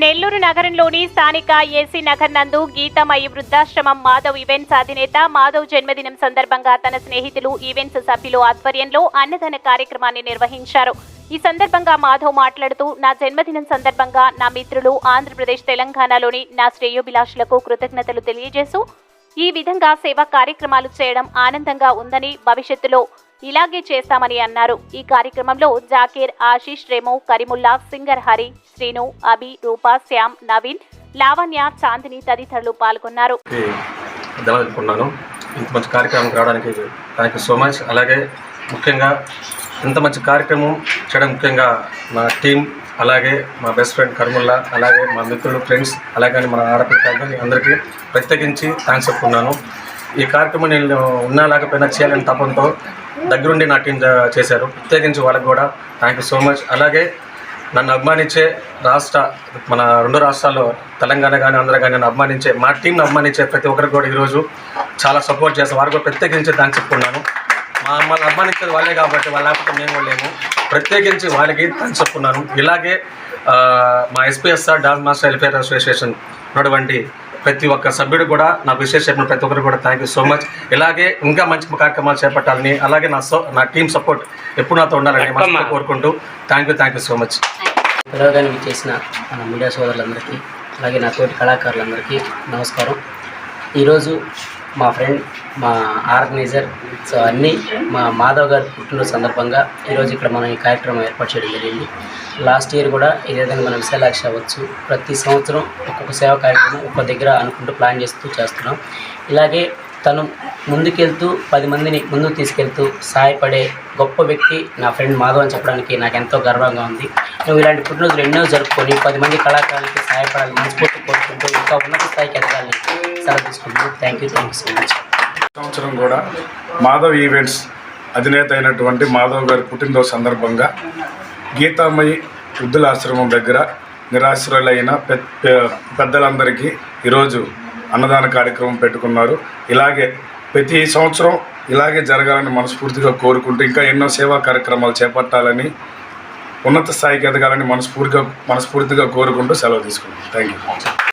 నెల్లూరు నగరంలోని స్థానిక ఏసీ నగర్ నందు గీతమయి వృద్ధాశ్రమం మాధవ్ ఈవెంట్స్ అధినేత మాధవ్ జన్మదినం సందర్భంగా తన స్నేహితులు ఈవెంట్స్ సభ్యులు ఆధ్వర్యంలో అన్నదాన కార్యక్రమాన్ని నిర్వహించారు. ఈ సందర్భంగా మాధవ్ మాట్లాడుతూ నా జన్మదినం సందర్భంగా నా మిత్రులు ఆంధ్రప్రదేశ్ తెలంగాణలోని నా శ్రేయోభిలాషులకు కృతజ్ఞతలు తెలియజేస్తూ ఈ విధంగా సేవా కార్యక్రమాలు చేయడం ఆనందంగా ఉందని భవిష్యత్తులో ఇలాగే చేస్తామని అన్నారు. ఈ కార్యక్రమంలో జాకీర్ ఆశీష్ రేము కరిముల్లా సింగర్ హరి శ్రీను అభి రూపా శ్యామ్ నవీన్ లావణ్య చాందిని తదితరులు పాల్గొన్నారు. ఇంత మంచి కార్యక్రమం రావడానికి థ్యాంక్ యూ సో మచ్. అలాగే ముఖ్యంగా ఇంత మంచి కార్యక్రమం చేయడం ముఖ్యంగా మా టీం అలాగే మా బెస్ట్ ఫ్రెండ్ కర్ముల్లా అలాగే మా మిత్రులు ఫ్రెండ్స్ అలాగే మన ఆడపిల్ల అందరికీ ప్రత్యేకించి థ్యాంక్స్ చెప్పుకున్నాను. ఈ కార్యక్రమం నేను ఉన్నా లేకపోయినా చేయాలని తపంతో దగ్గరుండి నా టీం చేశారు. ప్రత్యేకించి వాళ్ళకి కూడా థ్యాంక్ యూ సో మచ్. అలాగే నన్ను అభిమానించే రాష్ట్ర మన రెండు రాష్ట్రాల్లో తెలంగాణ కానీ ఆంధ్ర కానీ నన్ను అభిమానించే మా టీంని అభిమానించే ప్రతి ఒక్కరికి కూడా ఈరోజు చాలా సపోర్ట్ చేస్తాను వారికి కూడా ప్రత్యేకించి థ్యాంక్స్ చెప్పుకున్నాను. మమ్మల్ని అభిమానించేది వాళ్ళే కాబట్టి వాళ్ళ లేకపోతే మేము కూడా లేము. ప్రత్యేకించి వాళ్ళకి థ్యాంక్స్ చెప్పుకున్నాను. ఇలాగే మా SPSR dance master welfare association ఉన్నటువంటి ప్రతి ఒక్క సభ్యుడు కూడా నాకు విశేష చెప్పిన ప్రతి ఒక్కరికి కూడా థ్యాంక్ యూ సో మచ్ ఇలాగే ఇంకా మంచి కార్యక్రమాలు చేపట్టాలని అలాగే నా సో నా టీం సపోర్ట్ ఎప్పుడు నాతో ఉండాలని మనసులో కోరుకుంటూ thank you thank you so much ప్రయోగానికి చేసిన మన మీడియా సోదరులందరికీ అలాగే నా తోటి కళాకారులందరికీ నమస్కారం. ఈరోజు మా ఫ్రెండ్ మా ఆర్గనైజర్ సో అన్నీ మా మాధవ్ గారి పుట్టినరోజు సందర్భంగా ఈరోజు ఇక్కడ మనం ఈ కార్యక్రమం ఏర్పాటు చేయడం జరిగింది. లాస్ట్ ఇయర్ కూడా ఇదే విధంగా మనం విశాలాక్ష అవ్వచ్చు. ప్రతి సంవత్సరం ఒక్కొక్క సేవా కార్యక్రమం ఒక్కొక్క దగ్గర అనుకుంటూ ప్లాన్ చేస్తూ చేస్తున్నాం. ఇలాగే తను ముందుకెళ్తూ పది మందిని ముందుకు తీసుకెళ్తూ సహాయపడే గొప్ప వ్యక్తి నా ఫ్రెండ్ మాధవ్ అని చెప్పడానికి నాకు ఎంతో గర్వంగా ఉంది. నువ్వు ఇలాంటి పుట్టినరోజులు ఎన్నో జరుపుకొని పది మంది కళాకారులకి సహాయపడాలి మనస్ఫూర్తి కోరుకుంటూ ఇంకా ఉన్నత స్థాయికి ఎదగాలని సెలవు తీసుకుంటున్నాను. Thank you thank you so much సంవత్సరం కూడా మాధవ్ ఈవెంట్స్ అధినేత అయినటువంటి మాధవ్ గారి పుట్టినరోజు సందర్భంగా గీతామయి వృద్ధుల ఆశ్రమం దగ్గర నిరాశ్రులైన పెద్దలందరికీ ఈరోజు అన్నదాన కార్యక్రమం పెట్టుకున్నారు. ఇలాగే ప్రతి సంవత్సరం ఇలాగే జరగాలని మనస్ఫూర్తిగా కోరుకుంటూ ఇంకా ఎన్నో సేవా కార్యక్రమాలు చేపట్టాలని ఉన్నత స్థాయికి ఎదగాలని మనస్ఫూర్తిగా మనస్ఫూర్తిగా కోరుకుంటూ సెలవు తీసుకున్నాం థ్యాంక్ యూ